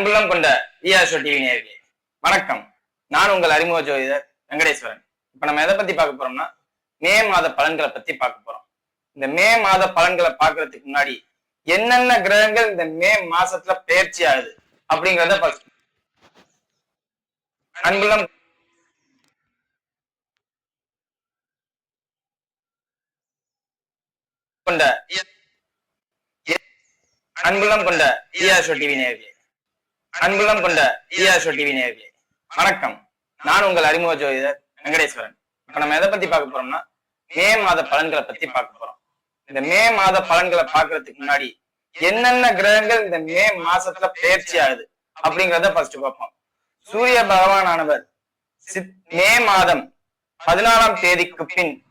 அன்புள்ளம் கொண்ட விஆர்ஷோ டிவி நேயர்களே வணக்கம். நான் உங்கள் அறிமுக ஜோதிடர் வெங்கடேஸ்வரன். இப்ப நம்ம எதை பத்தி பார்க்க போறோம்னா மே மாத பலன்களை பத்தி பார்க்க போறோம். இந்த மே மாத பலன்களை பார்க்கறதுக்கு முன்னாடி என்னென்ன கிரகங்கள் இந்த மே மாசத்துல பயிற்சி ஆகுது அப்படிங்கறத பார்க்க அன்புள்ளம். கொண்ட அன்புள்ளம் கொண்ட விஆர்ஷோ டிவி நேயர்களே அன்புள்ளம் கொண்ட விஆர்ஷோ டிவி நேர்களே வணக்கம். நான் உங்கள் அறிமுக ஜோதிடர் வெங்கடேஸ்வரன். இப்ப நம்ம எதை பத்தி பார்க்க போறோம்னா மே மாத பலன்களை பத்தி பார்க்க போறோம். இந்த மே மாத பலன்களை பாக்குறதுக்கு முன்னாடி என்னென்ன கிரகங்கள் இந்த மே மாசத்துல பயிற்சி ஆகுது அப்படிங்கறத ஃபர்ஸ்ட் பார்ப்போம். சூரிய பகவானானவர் சித்- மே மாதம் பதினாலாம் தேதிக்கு பின்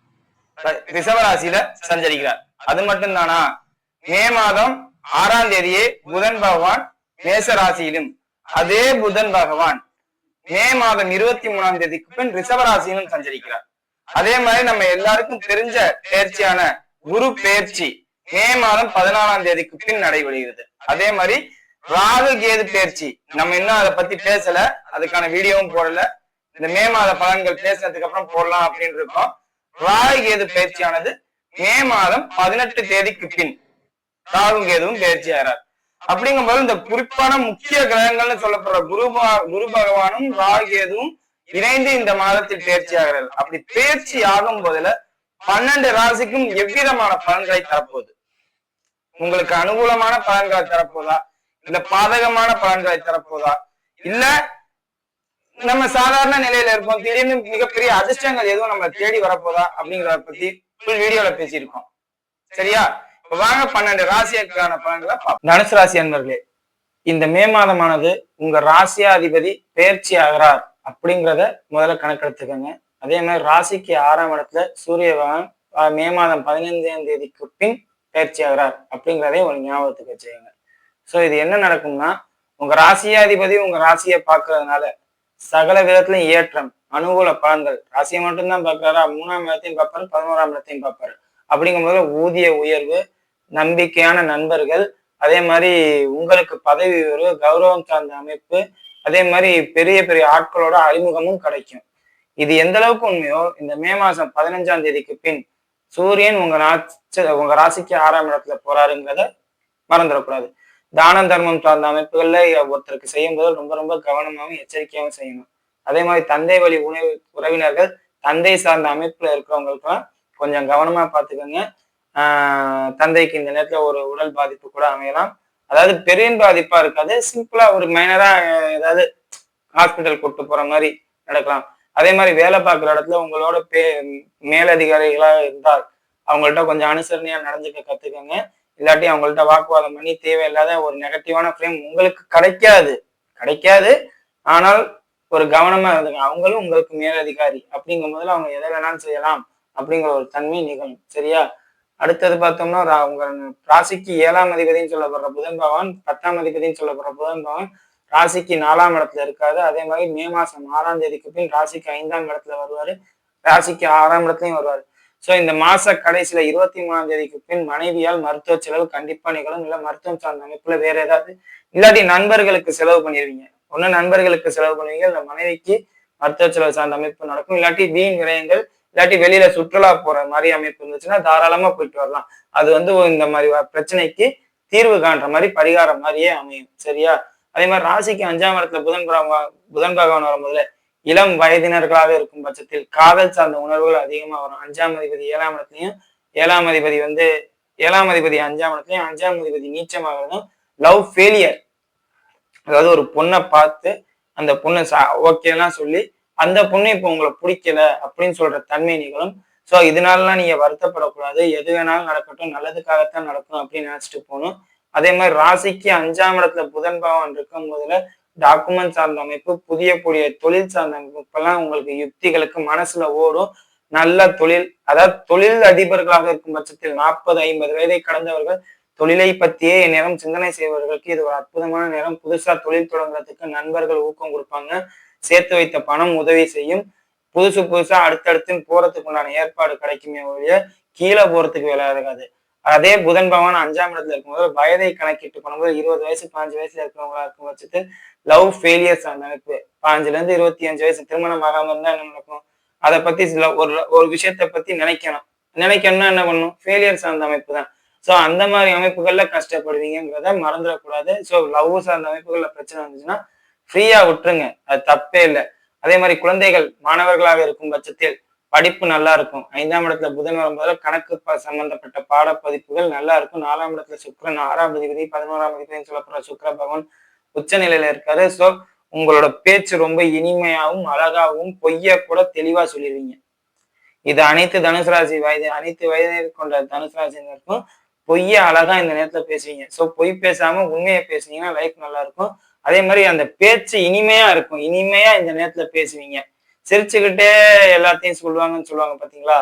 ர- சஞ்சரிக்கிறார். அது மட்டும் தானா மே மாதம் ஆறாம் தேதியே புதன் பகவான் மேசராசியிலும் அதே புதன் பகவான் மே மாதம் இருபத்தி மூணாம் தேதிக்கு பின் ரிஷபராசியிலும் சஞ்சரிக்கிறார். அதே மாதிரி நம்ம எல்லாருக்கும் தெரிஞ்ச பயிற்சியான குரு பயிற்சி மே மாதம் பதினாலாம் தேதிக்கு பின் நடைபெறுகிறது. அதே மாதிரி ராகு கேது பயிற்சி நம்ம இன்னும் அதை பத்தி பேசல அதுக்கான வீடியோவும் போடல. இந்த மே மாத பலன்கள் பேசினதுக்கு அப்புறம் போடலாம் அப்படின்னு இருக்கோம். ராகு கேது பயிற்சியானது மே மாதம் பதினெட்டு தேதிக்கு பின் ராகு கேதுவும் பயிற்சி ஆகிறார். அப்படிங்கும் போது இந்த குறிப்பான முக்கிய கிரகங்கள்னு சொல்லப்படுற குரு குரு பகவானும் ராகேதும் இணைந்து இந்த மாதத்தில் தேர்ச்சி ஆகிறார்கள். அப்படி தேர்ச்சி ஆகும் போதுல பன்னெண்டு ராசிக்கும் எவ்விதமான பலன்களை தரப்போகுது? உங்களுக்கு அனுகூலமான பலன்களை தரப்போதா? இல்ல பாதகமான பலன்களை தரப்போதா? இல்ல நம்ம சாதாரண நிலையில இருப்போம். திடீர்னு மிகப்பெரிய அதிர்ஷ்டங்கள் எதுவும் நம்ம தேடி வரப்போதா? அப்படிங்கறத பத்தி ஃபுல் வீடியோல பேசியிருக்கோம். சரியா? வாங்க பன்னெண்டு ராசியக்கான பலன்களை பார்ப்போம். தனுசு ராசி அன்பர்களே இந்த மே மாதமானது உங்க ராசியாதிபதி பயிற்சி ஆகிறார் அப்படிங்கிறத முதல்ல கணக்கெடுத்துக்கோங்க. அதே மாதிரி ராசிக்கு ஆறாம் இடத்துல சூரிய பகவான் மே மாதம் பதினைந்தாம் தேதிக்கு பின் பயிற்சி ஆகிறார் அப்படிங்கிறதையும் ஒரு ஞாபகத்துக்கு வச்சுக்கோங்க. ஸோ இது என்ன நடக்கும்னா உங்க ராசியாதிபதி உங்க ராசியை பார்க்கறதுனால சகல விதத்திலும் ஏற்றம் அனுகூல பலன்கள் ராசியை மட்டும்தான் பார்க்கறாரா? மூணாம் இடத்தையும் பார்ப்பாரு பதினோராம் இடத்தையும் பார்ப்பாரு. அப்படிங்கும்போது ஊதிய உயர்வு நம்பிக்கையான நண்பர்கள் அதே மாதிரி உங்களுக்கு பதவி உயர்வு கௌரவம் சார்ந்த அமைப்பு அதே மாதிரி பெரிய பெரிய ஆட்களோட அறிமுகமும் கிடைக்கும். இது எந்த அளவுக்கு உண்மையோ இந்த மே மாசம் பதினஞ்சாம் தேதிக்கு பின் சூரியன் உங்க ராசி உங்க ராசிக்கு ஆறாம் இடத்துல போறாருங்கிறத மறந்துடக்கூடாது. தானம் தர்மம் சார்ந்த அமைப்புகள்ல ஒருத்தருக்கு செய்யும் போது ரொம்ப ரொம்ப கவனமாகவும் எச்சரிக்கையாகவும் செய்யணும். அதே மாதிரி தந்தை வழி உணவு உறவினர்கள் தந்தை சார்ந்த அமைப்புல இருக்கிறவங்களுக்கெல்லாம் கொஞ்சம் கவனமா பார்த்துக்கோங்க. தந்தைக்கு இந்த நேரத்துல ஒரு உடல் பாதிப்பு கூட அமையலாம். அதாவது பெரிய பாதிப்பா இருக்காது சிம்பிளா ஒரு மைனரா ஏதாவது ஹாஸ்பிட்டல் கூட்டு போற மாதிரி நடக்கலாம். அதே மாதிரி வேலை பார்க்குற இடத்துல உங்களோட பே மேலதிகாரிகளா இருந்தால் அவங்கள்ட்ட கொஞ்சம் அனுசரணையா நடந்துக்க கற்றுக்கோங்க இல்லாட்டி அவங்கள்ட்ட வாக்குவாதம் பண்ணி தேவையில்லாத ஒரு நெகட்டிவான ஃப்ரேம் உங்களுக்கு கிடைக்காது. கிடைக்காது. ஆனால் ஒரு கவனமா இருந்துங்க அவங்களும் உங்களுக்கு மேலதிகாரி. அப்படிங்கும் போதுல அவங்க எதை வேணாலும் செய்யலாம். அப்படிங்கிற ஒரு தன்மை நிகழும். சரியா? அடுத்தது பார்த்தோம்னா அவங்க உங்க ராசிக்கு ஏழாம் அதிபதினு சொல்லப்படுற புதன் பகவான் பத்தாம் அதிபதினு சொல்லப்படுற புதன் பகவான் ராசிக்கு நாலாம் இடத்துல இருக்காரு. அதே மாதிரி மே மாசம் ஆறாம் தேதிக்கு பின் ராசிக்கு ஐந்தாம் இடத்துல வருவாரு. ராசிக்கு ஆறாம் இடத்துலயும் வருவாரு. சோ இந்த மாச கடைசியில இருபத்தி மூணாம் தேதிக்கு பின் மனைவியால் மருத்துவ செலவு கண்டிப்பா நிகழும். இல்ல மருத்துவம் சார்ந்த அமைப்புல வேற ஏதாவது இல்லாட்டி நண்பர்களுக்கு செலவு பண்ணிடுவீங்க ஒன்னு நண்பர்களுக்கு செலவு பண்ணுவீங்க இல்ல மனைவிக்கு மருத்துவ செலவு சார்ந்த அமைப்பு நடக்கும். இல்லாட்டி வீண் விரயங்கள் இல்லாட்டி வெளியில சுற்றுலா போற மாதிரி அமைப்பு இருந்துச்சுன்னா தாராளமா போயிட்டு வரலாம். அது வந்து இந்த மாதிரி வ- பிரச்சனைக்கு தீர்வு காண்ற மாதிரி பரிகாரம் மாதிரியே அமையும். சரியா? அதே மாதிரி ராசிக்கு அஞ்சாம் இடத்துல புதன் புதன் பகவான் வரும்போதுல இளம் வயதினர்களாக இருக்கும் பட்சத்தில் காதல் சார்ந்த உணர்வுகள் அதிகமா வரும். அஞ்சாம் அதிபதி ஏழாம் இடத்துலயும் ஏழாம் அதிபதி வந்து ஏழாம் அதிபதி அஞ்சாம் இடத்துலயும் அஞ்சாம் அதிபதி நீச்சமாகிறதும் லவ் ஃபெயிலியர். அதாவது ஒரு பொண்ணை பார்த்து அந்த பொண்ணு ஓகேலாம் சொல்லி அந்த பொண்ணு இப்போ உங்களை பிடிக்கல அப்படின்னு சொல்ற தன்மை நிகழும். ஸோ இதனாலலாம் நீங்க வருத்தப்படக்கூடாது. எது வேணாலும் நடக்கட்டும். நல்லதுக்காகத்தான் நடக்கும் அப்படின்னு நினைச்சிட்டு போகணும். அதே மாதிரி ராசிக்கு அஞ்சாம் இடத்துல புதன் பாவம் இருக்கும் போதுல டாக்குமெண்ட் சார்ந்த அமைப்பு புதிய புதிய தொழில் சார்ந்த அமைப்பெல்லாம் உங்களுக்கு யுக்திகளுக்கு மனசுல ஓடும். நல்ல தொழில் அதாவது தொழில் அதிபர்களாக இருக்கும் பட்சத்தில் நாற்பது ஐம்பது வயதை கடந்தவர்கள் தொழிலை பற்றியே நேரம் சிந்தனை செய்வர்களுக்கு இது ஒரு அற்புதமான நேரம். புதுசா தொழில் தொடங்குறதுக்கு நண்பர்கள் ஊக்கம் கொடுப்பாங்க. சேர்த்து வைத்த பணம் உதவி செய்யும். புதுசு புதுசா அடுத்தடுத்து போறதுக்கு உண்டான ஏற்பாடு கிடைக்குமே ஒழிய கீழே போறதுக்கு வேலை இருக்காது. அதே புதன் பகவான் அஞ்சாம் இடத்துல இருக்கும்போது வயதை கணக்கிட்டு பண்ணும்போது இருபது வயசு பாஞ்சு வயசுல இருக்கிறவங்களா இருக்கும் வச்சுட்டு லவ் ஃபெயிலியர்ஸ் அந்த அமைப்பு பாஞ்சுல இருந்து இருபத்தி அஞ்சு வயசு திருமணம் ஆகாம இருந்தா என்ன நடக்கும்? அதை பத்தி சில ஒரு ஒரு விஷயத்த பத்தி நினைக்கணும். நினைக்கணும்னா என்ன பண்ணும் ஃபெயிலியர் சார்ந்த அமைப்பு தான். ஸோ அந்த மாதிரி அமைப்புகள்ல கஷ்டப்படுவீங்கிறத மறந்துடக்கூடாது. ஸோ லவ் சார்ந்த அமைப்புகள்ல பிரச்சனை வந்துச்சுன்னா ஃப்ரீயா விட்டுருங்க. அது தப்பே இல்லை. அதே மாதிரி குழந்தைகள் மாணவர்களாக இருக்கும் பட்சத்தில் படிப்பு நல்லா இருக்கும். ஐந்தாம் இடத்துல புதன் வரும்போது கணக்கு ப- சம்பந்தப்பட்ட பாடப்பதிப்புகள் நல்லா இருக்கும். நாலாம் இடத்துல சுக்கரன் ஆறாம் அதிபதி பதினோராம் அதிபதினு சொல்லப்படுற சுக்கர பகவான் உச்ச நிலையில இருக்காரு. ஸோ உங்களோட பேச்சு ரொம்ப இனிமையாகவும் அழகாகவும் பொய்ய கூட தெளிவா சொல்லிடுவீங்க இது அனைத்து தனுசு ராசி வயது அனைத்து வயதை கொண்ட தனுசு ராசினருக்கும் பொய்ய அழகா இந்த நேரத்துல பேசுவீங்க. ஸோ பொய் பேசாம உண்மையை பேசுனீங்கன்னா லைஃப் நல்லா இருக்கும். அதே மாதிரி அந்த பேச்சு இனிமையா இருக்கும். இனிமையா இந்த நேரத்துல பேசுவீங்க. சிரிச்சுக்கிட்டே எல்லாத்தையும் சொல்லுவாங்கன்னு சொல்லுவாங்க பாத்தீங்களா?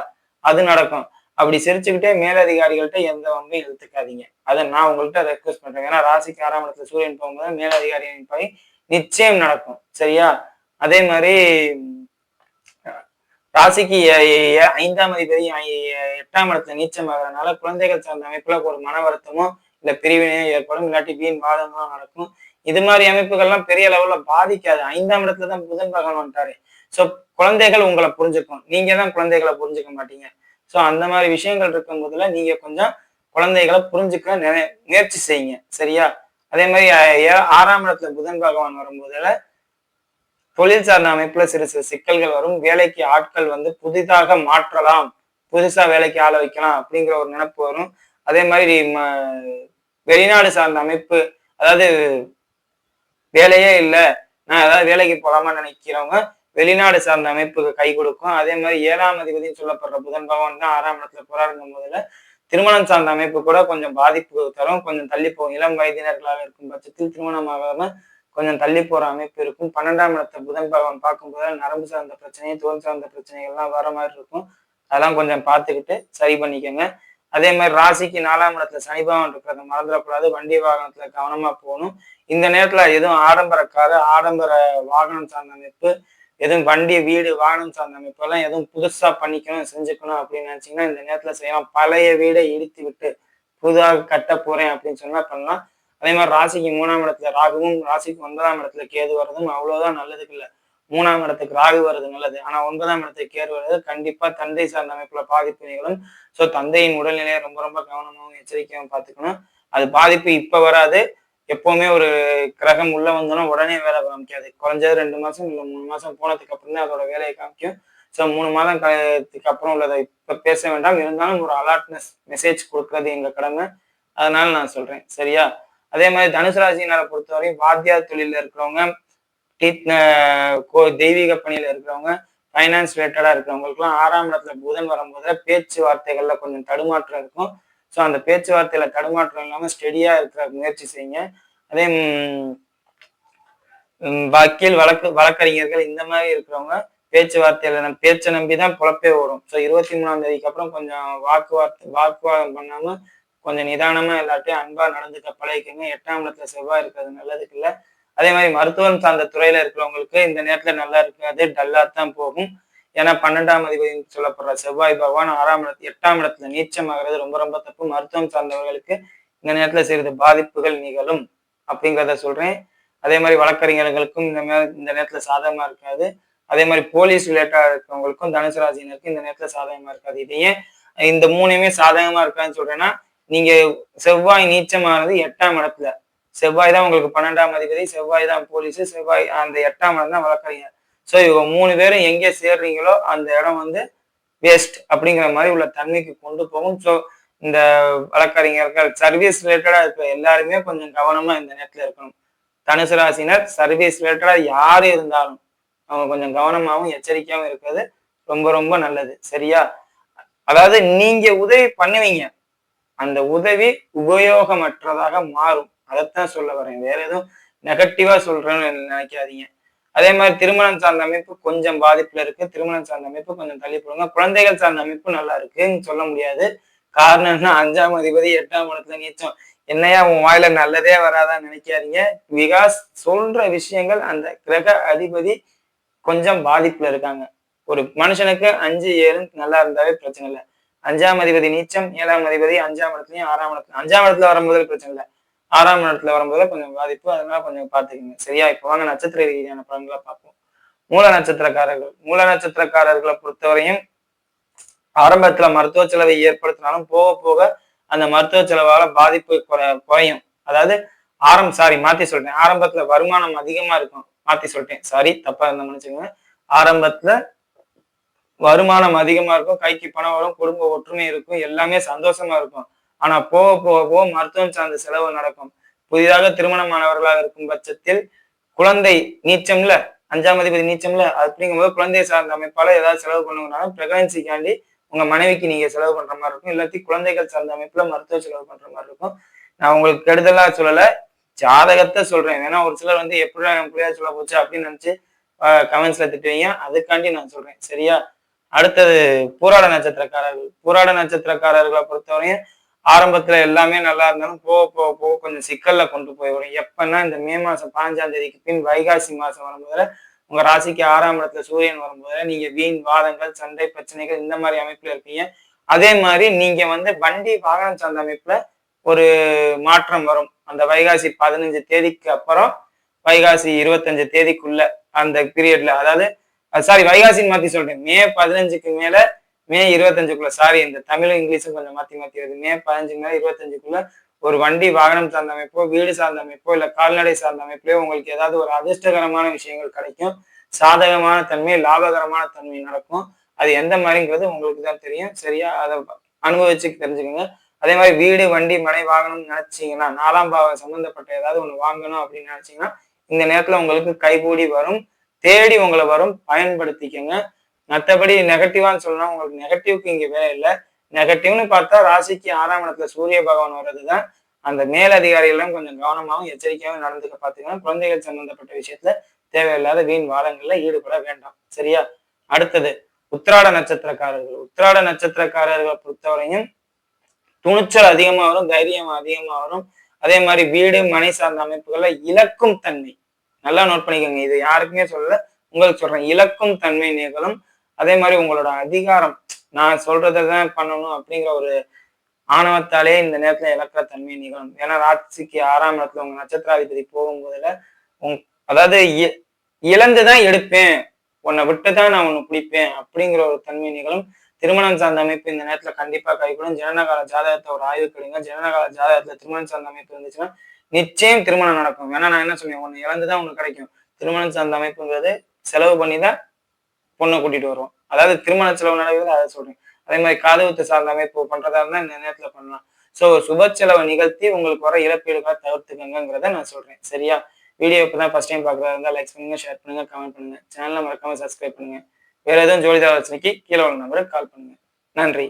அது நடக்கும். அப்படி சிரிச்சுக்கிட்டே மேலதிகாரிகள்ட்ட எந்த வம்பையும் இழுத்துக்காதீங்க. அதை நான் உங்கள்கிட்ட ரெக்வஸ்ட் பண்றேன். ஏன்னா ராசிக்கு ஆறாம் இடத்துல சூரியன் போகும்போது மேலதிகாரியின் பை நிச்சயம் நடக்கும். சரியா? அதே மாதிரி ராசிக்கு ஐந்தாம் அதிபதி எட்டாம் இடத்துல நீச்சம் ஆகிறதுனால குழந்தைகள் சார்ந்த அமைப்புல ஒரு மன வருத்தமோ இல்ல பிரிவினையும் ஏற்படும். இல்லாட்டி வீண் வாதங்களும் நடக்கும். இது மாதிரி அமைப்புகள்லாம் பெரிய லெவல்ல பாதிக்காது. ஐந்தாம் இடத்துல தான் புதன் பகவான் வந்துட்டாரு. ஸோ குழந்தைகள் உங்களை புரிஞ்சுக்கும். நீங்க தான் குழந்தைகளை புரிஞ்சுக்க மாட்டீங்க. ஸோ அந்த மாதிரி விஷயங்கள் இருக்கும் போதுல நீங்க கொஞ்சம் குழந்தைகளை புரிஞ்சுக்க முயற்சி செய்யுங்க. சரியா? அதே மாதிரி ஆறாம் இடத்துல புதன் பகவான் வரும்போதுல தொழில் சார்ந்த அமைப்புல சிறு சிறு சிக்கல்கள் வரும். வேலைக்கு ஆட்கள் வந்து புதிதாக மாற்றலாம். புதுசா வேலைக்கு ஆள வைக்கலாம் அப்படிங்கிற ஒரு நினைப்பு வரும். அதே மாதிரி ம- வெளிநாடு சார்ந்த அமைப்பு அதாவது வேலையே இல்லை. நான் ஏதாவது வேலைக்கு போகாம நினைக்கிறவங்க வெளிநாடு சார்ந்த அமைப்புக்கு கை கொடுக்கும். அதே மாதிரி ஏழாம் அதிபதினு சொல்லப்படுற புதன் பகவான் தான் ஆறாம் இடத்துல போராடுங்கும் போதுல திருமணம் சார்ந்த அமைப்பு கூட கொஞ்சம் பாதிப்பு தரும். கொஞ்சம் தள்ளி போகும். இளம் வயதினர்களாக இருக்கும் பட்சத்தில் திருமணம் ஆகாம கொஞ்சம் தள்ளி போற அமைப்பு இருக்கும். பன்னெண்டாம் இடத்த புதன் பகவான் பார்க்கும்போது நரம்பு சார்ந்த பிரச்சனை தோல் சார்ந்த பிரச்சனைகள்லாம் வர மாதிரி இருக்கும். அதெல்லாம் கொஞ்சம் பார்த்துக்கிட்டு சரி பண்ணிக்கோங்க. அதே மாதிரி ராசிக்கு நாலாம் இடத்துல சனி இருக்கிறத மறந்துடக்கூடாது. வண்டி வாகனத்துல கவனமா போகணும். இந்த நேரத்துல எதுவும் ஆடம்பர காரு ஆடம்பர வாகனம் சார்ந்த அமைப்பு எதுவும் வண்டி வீடு வாகனம் சார்ந்த அமைப்பு எல்லாம் எதுவும் புதுசா பண்ணிக்கணும் செஞ்சுக்கணும் அப்படின்னு நினைச்சீங்கன்னா இந்த நேரத்துல செய்யலாம். பழைய வீடை இடித்து விட்டு புதுதாக கட்ட போறேன் அப்படின்னு சொன்னா பண்ணலாம். அதே மாதிரி ராசிக்கு மூணாம் இடத்துல ராகுவும் ராசிக்கு ஒன்பதாம் இடத்துல கேது வர்றதும் அவ்வளவுதான் நல்லதுக்கு இல்லை. மூணாம் இடத்துக்கு ராகு வர்றது நல்லது. ஆனா ஒன்பதாம் இடத்துக்கு கேது வர்றது கண்டிப்பா தந்தை சார்ந்த அமைப்புல பாதிப்பு நிகழும். ஸோ தந்தையின் உடல்நிலையை ரொம்ப ரொம்ப கவனமாகவும் எச்சரிக்கையாகவும் பார்த்துக்கணும். அது பாதிப்பு இப்போ வராது. எப்போவுமே ஒரு கிரகம் உள்ள வந்தோன்னா உடனே வேலை காமிக்காது. குறைஞ்சது ரெண்டு மாசம் இல்லை மூணு மாசம் போனதுக்கு அப்புறம் தான் அதோட வேலையை காமிக்கும். ஸோ மூணு மாதம் கழித்துக்கு அப்புறம் உள்ளதை இப்போ பேச வேண்டாம். இருந்தாலும் ஒரு அலர்ட்னஸ் மெசேஜ் கொடுக்கறது எங்கள் கடமை. அதனால நான் சொல்றேன். சரியா? அதே மாதிரி தனுசு ராசினரை பொறுத்தவரையும் வாத்தியார் தொழிலில் இருக்கிறவங்க கோ- தெய்வீக பணியில இருக்கிறவங்க ஃபைனான்ஸ் ரிலேட்டடாக இருக்கிறவங்களுக்குலாம் ஆறாம் இடத்துல புதன் வரும்போது பேச்சுவார்த்தைகளில் கொஞ்சம் தடுமாற்றம் இருக்கும். ஸோ அந்த பேச்சுவார்த்தையில் தடுமாற்றம் இல்லாமல் ஸ்டெடியாக இருக்கிற முயற்சி செய்யுங்க. அதே வக்கீல் வழக்கு வழக்கறிஞர்கள் இந்த மாதிரி இருக்கிறவங்க பேச்சுவார்த்தையில நம்ம பேச்சை நம்பி தான் பொழப்பே ஓடும். ஸோ இருபத்தி மூணாம் தேதிக்கு அப்புறம் கொஞ்சம் வாக்குவார்த்தை வாக்குவாதம் பண்ணாம கொஞ்சம் நிதானமா எல்லாத்தையும் அன்பா நடந்துக்க பழகிக்கங்க. எட்டாம் இடத்துல செவ்வாய் இருக்கிறது நல்லதுக்கு இல்லை. அதே மாதிரி மருத்துவம் சார்ந்த துறையில இருக்கிறவங்களுக்கு இந்த நேரத்துல நல்லா இருக்காது டல்லா தான் போகும். ஏன்னா பன்னெண்டாம் அதிபதி சொல்லப்படுற செவ்வாய் பகவான் ஆறாம் இடத்து எட்டாம் இடத்துல நீச்சமாகிறது ரொம்ப ரொம்ப தப்பு. மருத்துவம் சார்ந்தவர்களுக்கு இந்த நேரத்துல சிறிது பாதிப்புகள் நிகழும் அப்படிங்கிறத சொல்றேன். அதே மாதிரி வழக்கறிஞர்களுக்கும் இந்த மே இந்த நேரத்துல சாதகமா இருக்காது. அதே மாதிரி போலீஸ் ரிலேட்டடா இருக்கிறவங்களுக்கும் தனுசு ராசினருக்கும் இந்த நேரத்துல சாதகமா இருக்காது. இதையே இந்த மூணுமே சாதகமா இருக்காதுன்னு சொல்றேன்னா நீங்க செவ்வாய் நீச்சமானது எட்டாம் இடத்துல செவ்வாய் தான் உங்களுக்கு பன்னெண்டாம் அதிபதி செவ்வாய் தான் போலீஸ் செவ்வாய் அந்த எட்டாம் இடம் தான் வழக்கறிஞர். ஸோ இவங்க மூணு பேரும் எங்கே சேர்றீங்களோ அந்த இடம் வந்து வேஸ்ட் அப்படிங்கிற மாதிரி உள்ள தன்மைக்கு கொண்டு போகும். ஸோ இந்த வழக்கறிஞர்கள் சர்வீஸ் ரிலேட்டடா இருக்கிற எல்லாருமே கொஞ்சம் கவனமா இந்த நேரத்துல இருக்கணும். தனுசு ராசினர் சர்வீஸ் ரிலேட்டடா யார் இருந்தாலும் அவங்க கொஞ்சம் கவனமாகவும் எச்சரிக்கையாகவும் இருக்கிறது ரொம்ப ரொம்ப நல்லது. சரியா? அதாவது நீங்க உதவி பண்ணுவீங்க. அந்த உதவி உபயோகமற்றதாக மாறும். அதைத்தான் சொல்ல வரேன். வேற எதுவும் நெகட்டிவா சொல்றேன்னு நினைக்காதீங்க. அதே மாதிரி திருமணம் சார்ந்த அமைப்பு கொஞ்சம் பாதிப்புல இருக்கு. திருமணம் சார்ந்த அமைப்பு கொஞ்சம் தள்ளி போடுங்க. குழந்தைகள் சார்ந்த அமைப்பு நல்லா இருக்குன்னு சொல்ல முடியாது. காரணம் என்ன? அஞ்சாம் அதிபதி எட்டாம் இடத்துல நீச்சம். என்னையா உன் வாயில நல்லதே வராதான்னு நினைக்காதீங்க. விகாஸ் சொல்ற விஷயங்கள் அந்த கிரக அதிபதி கொஞ்சம் பாதிப்புல இருக்காங்க. ஒரு மனுஷனுக்கு அஞ்சு ஏழு நல்லா இருந்தாவே பிரச்சனை இல்லை. அஞ்சாம் அதிபதி நீச்சம் ஏழாம் அதிபதி அஞ்சாம் இடத்துலயும் ஆறாம் இடத்துல அஞ்சாம் இடத்துல வரும்போது பிரச்சனை இல்லை. ஆறாம் இடத்துல வரும்போது கொஞ்சம் பாதிப்பு அதனால கொஞ்சம் பார்த்துக்கோங்க. சரியா? இப்போ வாங்க நட்சத்திர ரீதியான பலன்களை பார்ப்போம். மூல நட்சத்திரக்காரர்கள். மூல நட்சத்திரக்காரர்களை பொறுத்தவரையும் ஆரம்பத்துல மருத்துவ செலவை ஏற்படுத்தினாலும் போக போக அந்த மருத்துவ செலவால பாதிப்பு குறையும். அதாவது ஆரம் சாரி மாத்தி சொல்றேன். ஆரம்பத்துல வருமானம் அதிகமா இருக்கும். மாத்தி சொல்லிட்டேன். சாரி தப்பா இருந்த மனுச்சுங்க ஆரம்பத்துல வருமானம் அதிகமா இருக்கும். கைக்கு பணம் வரும் குடும்ப ஒற்றுமை இருக்கும். எல்லாமே சந்தோஷமா இருக்கும். ஆனா போக போக போக மருத்துவம் சார்ந்த செலவு நடக்கும். புதிதாக திருமணமானவர்களாக இருக்கும் பட்சத்தில் குழந்தை நீச்சம்ல அஞ்சாம் அதிபதி நீச்சம்ல அப்படிங்கும்போது குழந்தை சார்ந்த அமைப்பால ஏதாவது செலவு பண்ணுங்கனாலும் பிரெக்னன்சிக்காண்டி உங்க மனைவிக்கு நீங்க செலவு பண்ற மாதிரி இருக்கும். இல்லாட்டி குழந்தைகள் சார்ந்த அமைப்புல மருத்துவ செலவு பண்ற மாதிரி இருக்கும். நான் உங்களுக்கு கெடுதலா சொல்லல ஜாதகத்தை சொல்றேன். ஏன்னா ஒரு சிலர் வந்து எப்படி என் பிள்ளையா சொல்ல போச்சு அப்படின்னு நினைச்சு கமெண்ட்ஸ்ல திட்டுவீங்க. அதுக்காண்டி நான் சொல்றேன். சரியா? அடுத்தது பூராட நட்சத்திரக்காரர்கள். பூராட நட்சத்திரக்காரர்களை பொறுத்தவரையும் ஆரம்பத்துல எல்லாமே நல்லா இருந்தாலும் போக போக போக கொஞ்சம் சிக்கல்ல கொண்டு போய் வரும் எப்பன்னா இந்த மே மாசம் பதினஞ்சாம் தேதிக்கு பின் வைகாசி மாசம் வரும்போதுல உங்க ராசிக்கு ஆறாம் இடத்துல சூரியன் வரும்போது நீங்க வீண் வாதங்கள் சண்டை பிரச்சனைகள் இந்த மாதிரி அமைப்புல இருப்பீங்க. அதே மாதிரி நீங்க வந்து வண்டி வாகனம் சார்ந்த அமைப்புல ஒரு மாற்றம் வரும். அந்த வைகாசி பதினஞ்சு தேதிக்கு அப்புறம் வைகாசி இருபத்தஞ்சு தேதிக்குள்ள அந்த பீரியட்ல அதாவது சாரி வைகாசின்னு மாத்தி சொல்றேன். மே பதினஞ்சுக்கு மேல மே இருபத்தஞ்சுக்குள்ள சாரி இந்த தமிழும் இங்கிலீஷும் கொஞ்சம் மாத்தி மாத்தி வருது. மே பதினஞ்சு மேல இருபத்தஞ்சுக்குள்ள ஒரு வண்டி வாகனம் சார்ந்த அமைப்போ வீடு சார்ந்த அமைப்போ இல்ல கால்நடை சார்ந்த அமைப்புலயோ உங்களுக்கு ஏதாவது ஒரு அதிர்ஷ்டகரமான விஷயங்கள் கிடைக்கும். சாதகமான தன்மை லாபகரமான தன்மை நடக்கும். அது எந்த மாதிரிங்கிறது உங்களுக்கு தான் தெரியும். சரியா? அதை அனுபவிச்சு தெரிஞ்சுக்கோங்க. அதே மாதிரி வீடு வண்டி மனை வாங்கணும்னு நினைச்சீங்கன்னா நாலாம் பாவம் சம்பந்தப்பட்ட ஏதாவது ஒண்ணு வாங்கணும் அப்படின்னு நினைச்சீங்கன்னா இந்த நேரத்துல உங்களுக்கு கைகூடி வரும். தேடி உங்களை வரும். பயன்படுத்திக்கங்க. மற்றபடி நெகட்டிவான்னு சொல்லணும் உங்களுக்கு நெகட்டிவ்க்கு இங்கே வேலை இல்லை. நெகட்டிவ்னு பார்த்தா ராசிக்கு ஆறாம் இடத்துல சூரிய பகவான் வர்றதுதான். அந்த மேலதிகாரிகளும் கொஞ்சம் கவனமாகவும் எச்சரிக்கையாகவும் நடந்துக்க பார்த்தீங்கன்னா குழந்தைகள் சம்பந்தப்பட்ட விஷயத்துல தேவையில்லாத வீண் வாதங்கள்ல ஈடுபட வேண்டாம். சரியா? அடுத்தது உத்திராட நட்சத்திரக்காரர்கள். உத்திராட நட்சத்திரக்காரர்களை பொறுத்தவரையும் துணிச்சல் அதிகமா வரும் தைரியம் அதிகமா வரும். அதே மாதிரி வீடு மனை சார்ந்த அமைப்புகள்ல இழக்கும் தன்மை. நல்லா நோட் பண்ணிக்கோங்க. இது யாருக்குமே சொல்லல உங்களுக்கு சொல்றேன். இழக்கும் தன்மை நிகழும் அதே மாதிரி உங்களோட அதிகாரம் நான் சொல்றதை தான் பண்ணணும் அப்படிங்கிற ஒரு ஆணவத்தாலே இந்த நேரத்துல இழக்கிற தன்மை நிகழும். ஏன்னா ராட்சிக்கு ஆறாம் இடத்துல உங்க நட்சத்திராதிபதி போகும்போதுல உங் அதாவது இழந்துதான் எடுப்பேன் உன்னை விட்டுதான் நான் உன்னை பிடிப்பேன் அப்படிங்கிற ஒரு தன்மை நிகழும். திருமணம் சார்ந்த அமைப்பு இந்த நேரத்துல கண்டிப்பா கைகூடும். ஜனனகால ஜாதகத்தை ஒரு ஆய்வு கிடைங்க. ஜனனகால ஜாதகத்துல திருமணம் சார்ந்த அமைப்பு இருந்துச்சுன்னா நிச்சயம் திருமணம் நடக்கும். ஏன்னா நான் என்ன சொல்லுவேன்? உன்னை இழந்துதான் உனக்கு கிடைக்கும். திருமணம் சார்ந்த அமைப்புங்கிறது செலவு பண்ணி தான் பொண்ணை கூட்டிட்டு வருவோம். அதாவது திருமண செலவு நடக்குது அதை சொல்றேன். அதே மாதிரி காதுகுத்து சார்ந்த அமைப்பு பண்றதா இருந்தா இந்த நேரத்துல பண்ணலாம். ஸோ சுப செலவை நிகழ்த்தி உங்களுக்கு வர இழப்பீடுகளை தவிர்த்துக்கங்கிறத நான் சொல்றேன். சரியா? வீடியோ இப்பதான் ஃபர்ஸ்ட் டைம் பார்க்குறதா இருந்தால் லைக் பண்ணுங்க ஷேர் பண்ணுங்க கமெண்ட் பண்ணுங்க. சேனலை மறக்காம சப்ஸ்கிரைப் பண்ணுங்க. வேற எதுவும் ஜோதிட ஆலோசனைக்கு கீழே உள்ள நம்பருக்கு கால் பண்ணுங்க. நன்றி.